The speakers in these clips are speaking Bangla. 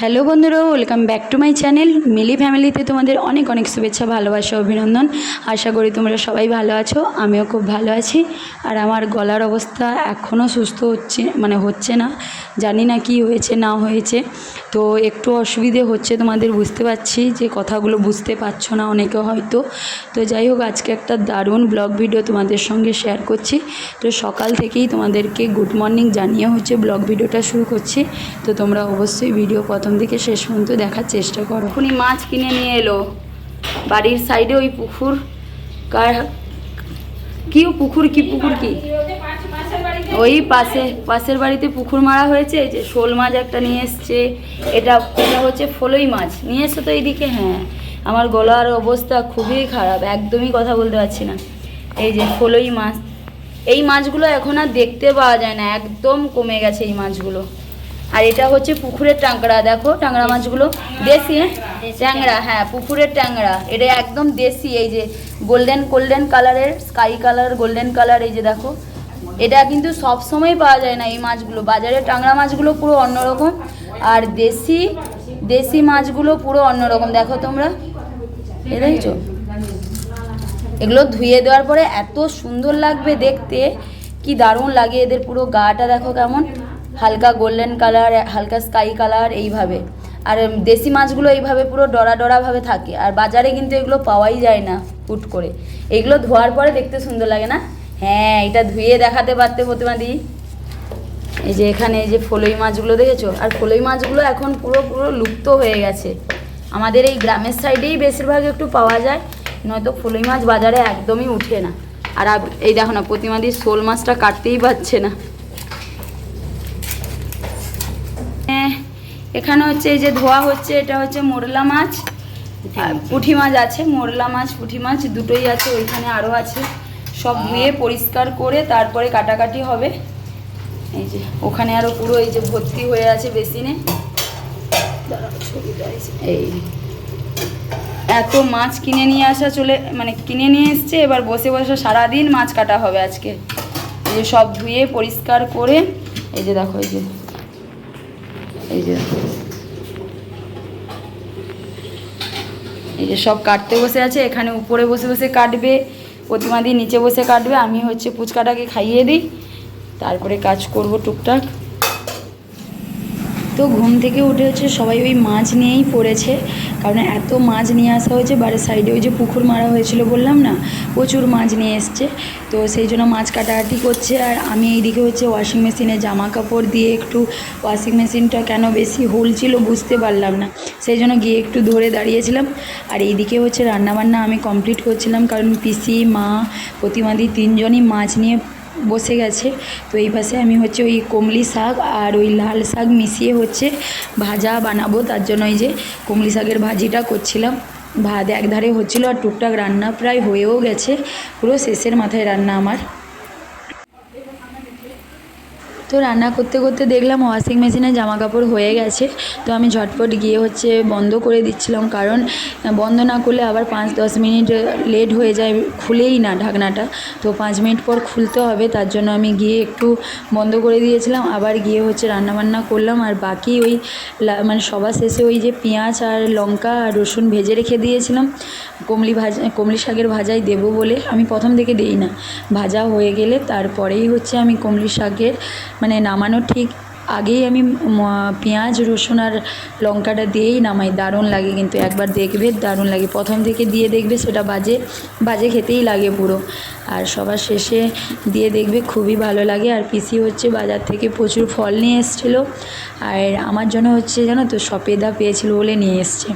হ্যালো বন্ধুরা, welcome back to my channel. Mili ফ্যামিলিতে তোমাদের অনেক অনেক শুভেচ্ছা, ভালোবাসা, অভিনন্দন। আশা করি তোমরা সবাই ভালো আছো, আমিও খুব ভালো আছি। আর আমার গলার অবস্থা এখনও সুস্থ হচ্ছে মানে হচ্ছে না। জানি না কি হয়েছে, না হয়েছে। তো একটু অসুবিধে হচ্ছে তোমাদের বুঝতে পারছি যে কথাগুলো বুঝতে পারছ না অনেকে হয়তো। তো যাই হোক, আজকে একটা দারুণ ব্লগ ভিডিও তোমাদের সঙ্গে শেয়ার করছি। তো সকাল থেকেই তোমাদেরকে গুড মর্নিং জানিয়ে হচ্ছে ব্লগ ভিডিওটা শুরু করছি। তো তোমরা অবশ্যই ভিডিও প্রথম থেকে শেষ পর্যন্ত দেখার চেষ্টা করো। উনি মাছ কিনে নিয়ে এলো। বাড়ির সাইডে ওই পুকুর। কার কি পুকুর কি পুকুর কি? ওই পাশে, পাশের বাড়িতে পুকুর মারা হয়েছে। যে শোল মাছ একটা নিয়ে এসছে। এটা এটা হচ্ছে ফলই মাছ। নিয়ে এসছো তো এইদিকে হ্যাঁ। আমার গলার অবস্থা খুবই খারাপ, একদমই কথা বলতে পারছি না। এই যে ফলই মাছ। এই মাছগুলো এখন আর দেখতে পাওয়া যায় না, একদম কমে গেছে এই মাছগুলো। আর এটা হচ্ছে পুকুরের ট্যাংরা দেখো ট্যাংরা মাছগুলো। দেশি হ্যাঁ? ট্যাংরা হ্যাঁ পুকুরের ট্যাংরা। এটা একদম দেশি এই যে গোল্ডেন গোল্ডেন কালারের স্কাই কালার গোল্ডেন কালার এই যে দেখো। এটা কিন্তু সব সময় পাওয়া যায় না এই মাছগুলো। বাজারে টাংরা মাছগুলো পুরো অন্যরকম। আর দেশি দেশি মাছগুলো পুরো অন্যরকম। দেখো তোমরা। এ দেখছ? এগুলো ধুয়ে দেওয়ার পরে এত সুন্দর লাগবে দেখতে। কি দারুণ লাগে এদের পুরো গাটা দেখো কেমন। হালকা গোল্ডেন কালার, হালকা স্কাই কালার এইভাবে। আর দেশি মাছগুলো এইভাবে পুরো ডরা ডরাভাবে থাকে। আর বাজারে কিন্তু এগুলো পাওয়াই যায় না হুট করে। এগুলো ধোয়ার পরে দেখতে সুন্দর লাগে না? হ্যাঁ এটা ধুয়ে দেখাতে পারতে প্রতিমাদি এই যে এখানে এই যে ফলই মাছগুলো দেখেছ? আর ফলই মাছগুলো এখন পুরো পুরো লুপ্ত হয়ে গেছে। আমাদের এই গ্রামের সাইডেই বেশিরভাগ একটু পাওয়া যায়। নয়তো ফলই মাছ বাজারে একদমই উঠে না। আর এই দেখো না প্রতিমাদি শোল মাছটা কাটতেই পারছে না হ্যাঁ, এখানে হচ্ছে এই যে ধোয়া হচ্ছে এটা হচ্ছে মোরলা মাছ। পুঁটি মাছ। আছে মোরলা মাছ পুঁটি মাছ দুটোই আছে ওইখানে আরও আছে। সব ধুয়ে পরিষ্কার করে তারপরে কাটাকাটি হবে। এই যে ওখানে আরও পুরো এই যে ভর্তি হয়ে আছে বেসিনে। এই এই। এত মাছ কিনে নিয়ে আসা চলে মানে কিনে নিয়ে এসছে এবার বসে বসে সারাদিন মাছ কাটা হবে আজকে। এই যে সব ধুয়ে পরিষ্কার করে এই যে দেখো এই যে এই যে। সব কাটতে বসে আছে, এখানে উপরে বসে বসে কাটবে প্রতিমাদি নিচে বসে কাটবে, আমি হচ্ছে পুচকাটাকে খাইয়ে দিই, তারপরে কাজ করব টুকটাক। তো ঘুম থেকে উঠে হচ্ছে সবাই ওই মাছ নিয়েই পড়েছে। কারণ এত মাছ নিয়ে আসা হয়েছে, বাড়ির সাইডে ওই যে পুকুর মারা হয়েছিল বললাম না, প্রচুর মাছ নিয়ে এসছে। তো সেই জন্য মাছ কাটাকাটি করছে, আর আমি এইদিকে হচ্ছে ওয়াশিং মেশিনে জামা কাপড় দিয়ে একটু ওয়াশিং মেশিনটা কেন বেশি হোল ছিল বুঝতে পারলাম না। সেই জন্য গিয়ে একটু ধরে দাঁড়িয়েছিলাম, আর এইদিকে হচ্ছে রান্নাবান্না আমি কমপ্লিট করছিলাম, কারণ পিসি, মা, প্রতিমাদি তিনজনই মাছ নিয়ে বসে গেছে। তো এই পাশে আমি হচ্ছে ওই কমলি শাক আর ওই লাল শাক মিশিয়ে হচ্ছে ভাজা বানাবো। তার জন্য ওই যে কমলি শাকের ভাজিটা করছিলাম। ভাত একধারে হচ্ছিল আর টুকটাক রান্না প্রায় হয়েও গেছে। পুরো শেষের মাথায় রান্না আমার। তো রান্না করতে করতে দেখলাম ওয়াশিং মেশিনে জামা কাপড় হয়ে গেছে। তো আমি ঝটপট গিয়ে হচ্ছে বন্ধ করে দিচ্ছিলাম কারণ বন্ধ না করলে আবার পাঁচ দশ মিনিট লেট হয়ে যায়, খুলেই না ঢাকনাটা। তো পাঁচ মিনিট পর খুলতে হবে, তার জন্য আমি গিয়ে একটু বন্ধ করে দিয়েছিলাম। আবার গিয়ে হচ্ছে রান্নাবান্না করলাম আর বাকি ওই মানে সবার শেষে ওই যে পেঁয়াজ আর লঙ্কা আর রসুন ভেজে রেখে দিয়েছিলাম। কমলি ভাজা, কমলি শাকের ভাজাই দেবো বলে। আমি প্রথম থেকে দিই না। ভাজা হয়ে গেলে তারপরেই হচ্ছে আমি কমলি শাকের মানে নামানোর ঠিক আগেই আমি পেঁয়াজ, রসুন আর লঙ্কাটা দিয়েই নামাই। দারুণ লাগে কিন্তু, একবার দেখবে দারুণ লাগে। প্রথম থেকে দিয়ে দেখবে সেটা বাজে বাজে খেতেই লাগে পুরো। আর সবার শেষে দিয়ে দেখবে খুবই ভালো লাগে। আর পিসি হচ্ছে বাজার থেকে প্রচুর ফল নিয়ে এসেছিল। আর আমার জন্য হচ্ছে জানো তো, সপেদা পেয়েছিল বলে নিয়ে এসছে।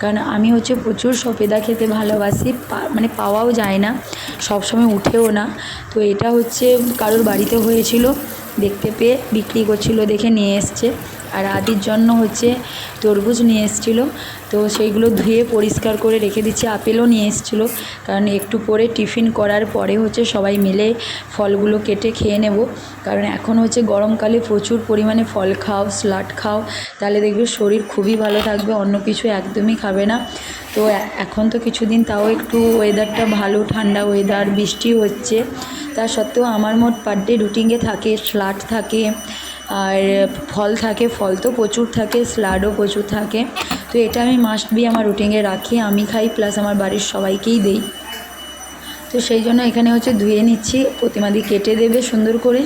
কারণ আমি হচ্ছে প্রচুর সপেদা খেতে ভালোবাসি মানে পাওয়াও যায় না, সবসময় উঠেও না। তো এটা হচ্ছে কারোর বাড়িতে হয়েছিল। দেখতে পেয়ে বিক্রি করছিল দেখে নিয়ে এসছে। আর আদির জন্য হচ্ছে তরমুজ নিয়ে এসেছিল। তো সেইগুলো ধুয়ে পরিষ্কার করে রেখে দিচ্ছি, আপেলও নিয়ে এসেছিল। কারণ একটু পরে টিফিন করার পরে হচ্ছে সবাই মিলে ফলগুলো কেটে খেয়ে নেব। কারণ এখন হচ্ছে গরমকালে প্রচুর পরিমাণে ফল খাও স্লাট খাও, তাহলে দেখবে শরীর খুবই ভালো থাকবে, অন্য কিছু একদমই খাবে না। তো এখন তো কিছুদিন তাও একটু ওয়েদারটা ভালো, ঠান্ডা ওয়েদার বৃষ্টি হচ্ছে। তা সত্ত্বেও আমার মোট পার ডে রুটিনে থাকে স্লাট থাকে আর ফল থাকে, ফল তো প্রচুর থাকে, স্লাডও প্রচুর থাকে। তো এটা আমি মাস্ট বি আমার রুটিনে রাখি, আমি খাই প্লাস আমার বাড়ির সবাইকেই দেই। তো সেই জন্য এখানে হচ্ছে ধুয়ে নিচ্ছি প্রতিমাদি কেটে দেবে সুন্দর করে।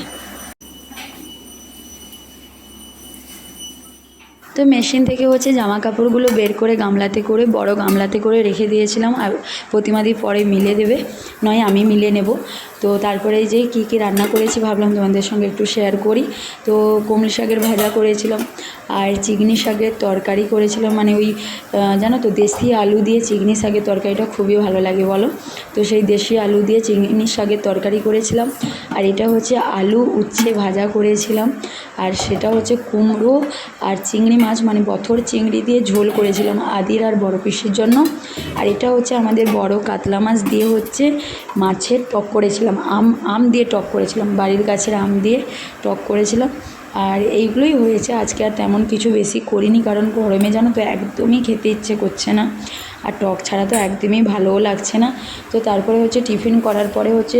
তো মেশিন থেকে হচ্ছে জামা কাপড়গুলো বের করে গামলাতে করে, বড় গামলাতে করে রেখে দিয়েছিলাম, আর প্রতিমাদি পরে মিলে দেবে। নয়, আমি মিলে নেব। তো তারপরে যে কী কী রান্না করেছি ভাবলাম তোমাদের সঙ্গে একটু শেয়ার করি। তো কমলি শাকের ভাজা করেছিলাম, আর চিগনি শাকের তরকারি করেছিলাম। মানে ওই জানো তো, দেশি আলু দিয়ে চিগনি শাকের তরকারিটা খুবই ভালো লাগে বলো। তো সেই দেশি আলু দিয়ে চিগনি শাকের তরকারি করেছিলাম। আর এটা হচ্ছে আলু উচ্ছে ভাজা করেছিলাম। আর সেটা হচ্ছে কুমড়ো আর চিংড়ি মাছ মানে বথর চিংড়ি দিয়ে ঝোল করেছিলাম আদির আর বড় পিসির জন্য। আর এটা হচ্ছে আমাদের বড় কাতলা মাছ দিয়ে হচ্ছে মাছের টক করেছিলাম। আম আম দিয়ে টক করেছিলাম, বাড়ির গাছের আম দিয়ে টক করেছিলাম। আর এইগুলোই হয়েছে, আজকে আর তেমন কিছু বেশি করিনি, কারণ গরমে জানো তো একদমই খেতে ইচ্ছে করছে না। আর টক ছাড়া তো একদমই ভালোও লাগছে না। তো তারপরে হচ্ছে টিফিন করার পরে হচ্ছে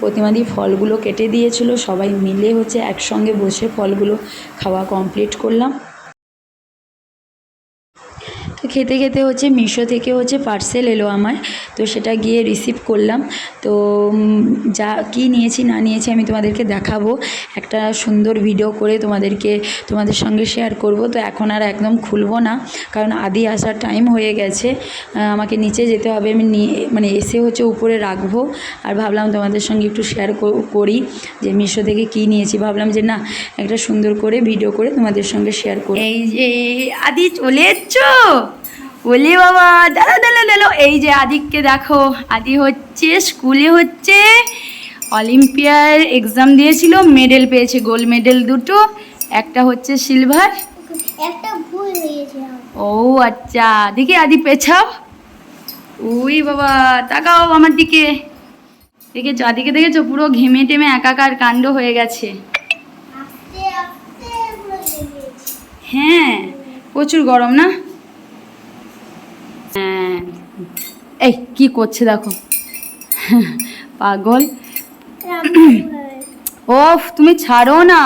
প্রতিমাদি ফলগুলো কেটে দিয়েছিল, সবাই মিলে হচ্ছে একসঙ্গে বসে ফলগুলো খাওয়া কমপ্লিট করলাম। তো খেতে খেতে হচ্ছে মিশো থেকে হচ্ছে পার্সেল এলো আমার। তো সেটা গিয়ে রিসিভ করলাম। তো যা, কি নিয়েছি, না নিয়েছি আমি তোমাদেরকে দেখাবো। একটা সুন্দর ভিডিও করে তোমাদেরকে, তোমাদের সঙ্গে শেয়ার করব। তো এখন আর একদম খুলবো না, কারণ আদি আসার টাইম হয়ে গেছে। আমাকে নিচে যেতে হবে, আমি নিয়ে মানে এসে হচ্ছে উপরে রাখব। আর ভাবলাম তোমাদের সঙ্গে একটু শেয়ার করি যে মিশো থেকে কি নিয়েছি। ভাবলাম যে না, একটা সুন্দর করে ভিডিও করে তোমাদের সঙ্গে শেয়ার করি। এই যে, আদি চলে এসছো? বলি বাবা দাঁড়া দাঁড়া দাঁড়ো এই যে আদিককে দেখো আদি হচ্ছে স্কুলে হচ্ছে অলিম্পিয়ার এক্সাম দিয়েছিল মেডেল পেয়েছে গোল্ড মেডেল দুটো একটা হচ্ছে সিলভার একটা ভুল হয়েছে। ও আচ্ছা দেখি আদি পেছাও। উই বাবা তাকাও আমার দিকে। দেখেছ আদিকে দেখেছ পুরো ঘেমে টেমে একাকার কাণ্ড হয়ে গেছে। হ্যাঁ প্রচুর গরম না? এই কি করছে দেখো? পাগল। ওফ তুমি ছাড়ো না।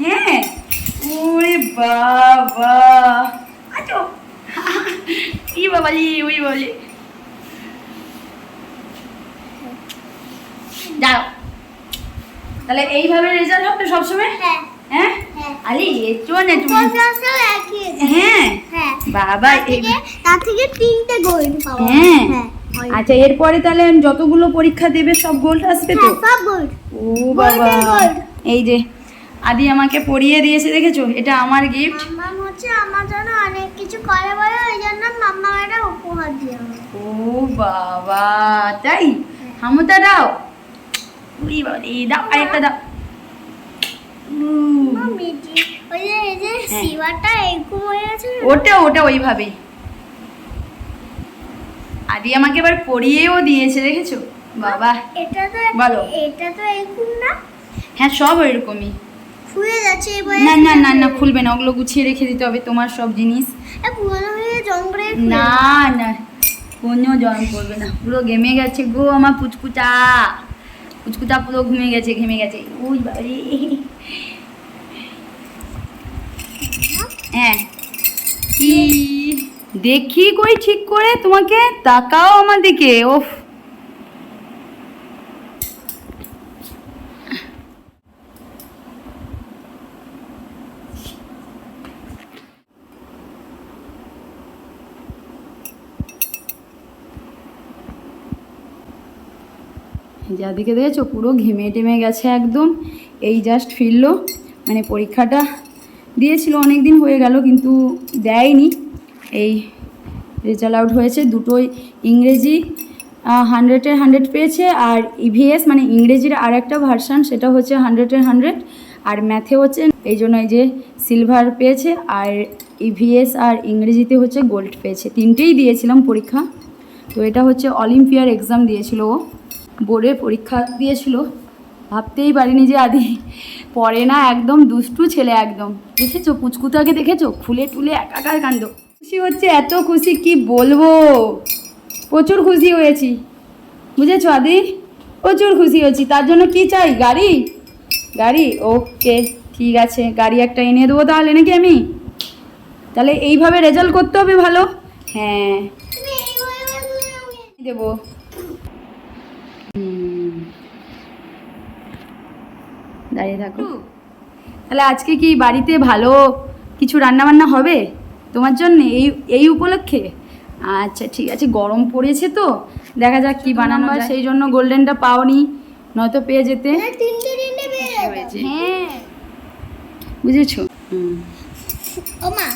হ্যাঁ। হ্যাঁ। ওরে বাবা। ই বাবালি বাবলি যাও তাহলে এইভাবে রেজাল্ট হবে সবসময়? হ্যাঁ। হ্যাঁ? হ্যাঁ আলি না তুমি। হ্যাঁ। হ্যাঁ। বাবা তার থেকে তিনটে গোল্ড পাওয়া হ্যাঁ। আচ্ছা এরপরে তাহলে যতগুলো পরীক্ষা দেবে সব গোল্ড আসবে তো? হ্যাঁ সব গোল্ড ও বাবা। এই যে আদি আমাকে পরিয়ে দিয়েছে দেখেছ? এটা আমার গিফট মাম্মা হচ্ছে আমার জন্য অনেক কিছু করে বলে ওই জন্য মাম্মা এটা উপহার দিয়ে ও বাবা তাই? হামুতা দাও। উই বাবা দাও আরেকটা দাও। হ্যাঁ। এরকম হয়ে আছে ওটা ওটা আদি আমাকে এবার পরিয়েও দিয়েছে দেখেছ? বাবা। এটা তো বলো। এটা তো এরকম না? হ্যাঁ সব ওইরকমই। ফুয়ে যাচ্ছে এবার না না না না খুলবে না। ওগুলো গুছিয়ে রেখে দিতে হবে তোমার সব জিনিস। পুরোনো হয়ে জঙ্গলে না না কোনো পড়বে না। পুরো ঘেমে গেছে গো আমার পুচকুচা পুচকুচা পুরো ঘুমে গেছে ঘেমে গেছে। উই বাড়ি। হ্যাঁ। কি? দেখি কই ঠিক করে, তোমাকে তাকাও আমার দিকে, ওফ। যাদিকে দেখেছ, পুরো ঘেমে টেমে গেছে একদম। এই জাস্ট ফিরলো মানে পরীক্ষাটা দিয়েছিল অনেক দিন হয়ে গেল কিন্তু দেয়নি। এই রেজাল্ট আউট হয়েছে, দুটোই ইংরেজি হান্ড্রেডের হান্ড্রেড পেয়েছে আর ইভিএস মানে ইংরেজির আর একটা ভার্সান সেটা হচ্ছে হান্ড্রেডের হান্ড্রেড আর ম্যাথে হচ্ছে, এই জন্য এই যে সিলভার পেয়েছে আর ইভিএস আর ইংরেজিতে হচ্ছে গোল্ড পেয়েছে। তিনটেই দিয়েছিলাম পরীক্ষা। তো এটা হচ্ছে অলিম্পিয়ার এক্সাম দিয়েছিল ও। বোর্ডের পরীক্ষা দিয়েছিল। ভাবতেই পারিনি যে আদি পরে না একদম দুষ্টু ছেলে একদম। দেখেছ? পুচকুতাকে দেখেছ? খুলে টুলে একাকার কাণ্ড। খুশি হচ্ছে, এত খুশি, কি বলব? প্রচুর খুশি হয়েছি। বুঝেছ আদি? প্রচুর খুশি হয়েছি। তার জন্য কি চাই? গাড়ি? গাড়ি? ওকে, ঠিক আছে। গাড়ি একটা এনে দেবো তাহলে নাকি আমি? তাহলে এইভাবে রেজাল্ট করতে হবে ভালো? হ্যাঁ। দেবো হুম। দাঁড়িয়ে থাকো। তাহলে আজকে কি বাড়িতে ভালো কিছু রান্না বান্না হবে তোমার জন্য এই এই উপলক্ষে? আচ্ছা ঠিক আছে গরম পড়েছে তো। দেখা যাক কি বানানো হয় সেই জন্য গোল্ডেনটা পাওনি নয়তো পেয়ে যেতে। যেতাম। হ্যাঁ বুঝেছ? আচ্ছা ও মা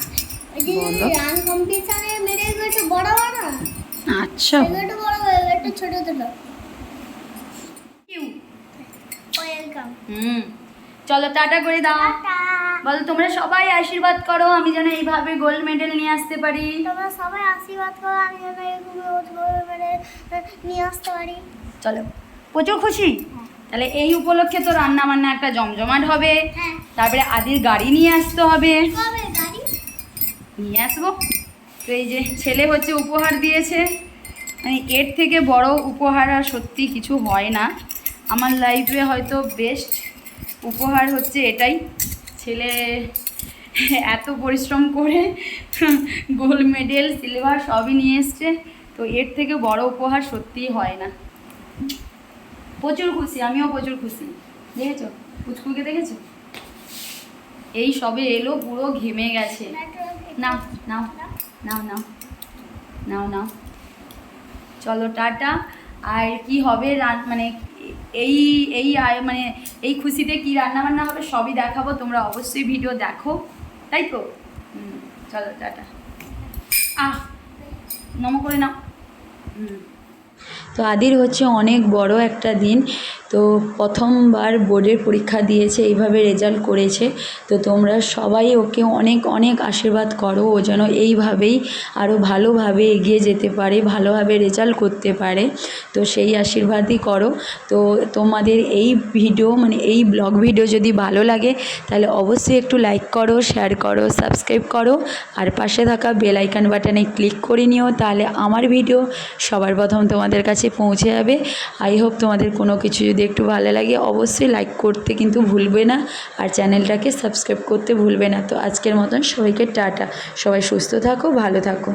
ওই যে বলো। রান কম্পিটিশনে মেরে একটু বড় বড় আচ্ছা এগুলো একটু বড় বড় একটু ছোট ছোট ওয়েলকাম হুম। চলো টাটা করে দাও। বলো তোমরা সবাই আশীর্বাদ করো আমি যেন এইভাবে গোল্ড মেডেল নিয়ে আসতে পারি। তোমরা সবাই আশীর্বাদ করো আমি যেন নিয়ে আসতে পারি। চলো প্রচুর খুশি? তাহলে এই উপলক্ষে তো রান্না বান্না একটা জমজমাট হবে। হ্যাঁ। তারপরে আদির গাড়ি নিয়ে আসতে হবে। নিয়ে আসব। তো এই যে ছেলে হচ্ছে উপহার দিয়েছে। মানে এর থেকে বড় উপহার আর সত্যি কিছু হয় না। আমার লাইফে হয়তো বেস্ট উপহার হচ্ছে এটাই। ছেলে এত পরিশ্রম করে গোল্ড মেডেল সিলভার সবই নিয়ে এসছে, তো এর থেকে বড় উপহার সত্যিই হয় না। প্রচুর খুশি, আমিও প্রচুর খুশি। দেখেছ? পুচকুকে দেখেছ? এই সবে এলো, পুরো ঘেমে গেছে। নাও নাও নাও নাও নাও নাও। চলো টাটা, আর কি হবে রান- মানে এই এই আয়- মানে এই খুশিতে কী রান্না বান্না হবে সবই দেখাবো, তোমরা অবশ্যই ভিডিও দেখো, তাই তো? চলো, টাটা। আহ, নম করে নাও। হুম। তো আদির হচ্ছে অনেক বড় একটা দিন। তো প্রথমবার বোর্ডের পরীক্ষা দিয়েছে, এইভাবে রেজাল্ট করেছে। তো তোমরা সবাই ওকে অনেক অনেক আশীর্বাদ করো, ও যেন এইভাবেই আরও ভালোভাবে এগিয়ে যেতে পারে, ভালোভাবে রেজাল্ট করতে পারে। তো সেই আশীর্বাদই করো। তো তোমাদের এই ভিডিও মানে এই ব্লগ ভিডিও যদি ভালো লাগে, তাহলে অবশ্যই একটু লাইক করো শেয়ার করো সাবস্ক্রাইব করো। আর পাশে থাকা বেল বাটনে ক্লিক করে নিও, তাহলে আমার ভিডিও সবার প্রথম তোমাদের কাছে পৌঁছে যাবে। আই হোপ তোমাদের কোনো কিছু যদি একটু ভালো লাগে, অবশ্যই লাইক করতে কিন্তু ভুলবে না। আর চ্যানেলটাকে সাবস্ক্রাইব করতে ভুলবে না। তো আজকের মতন সবাইকে টাটা। সবাই সুস্থ থাকো, ভালো থাকো।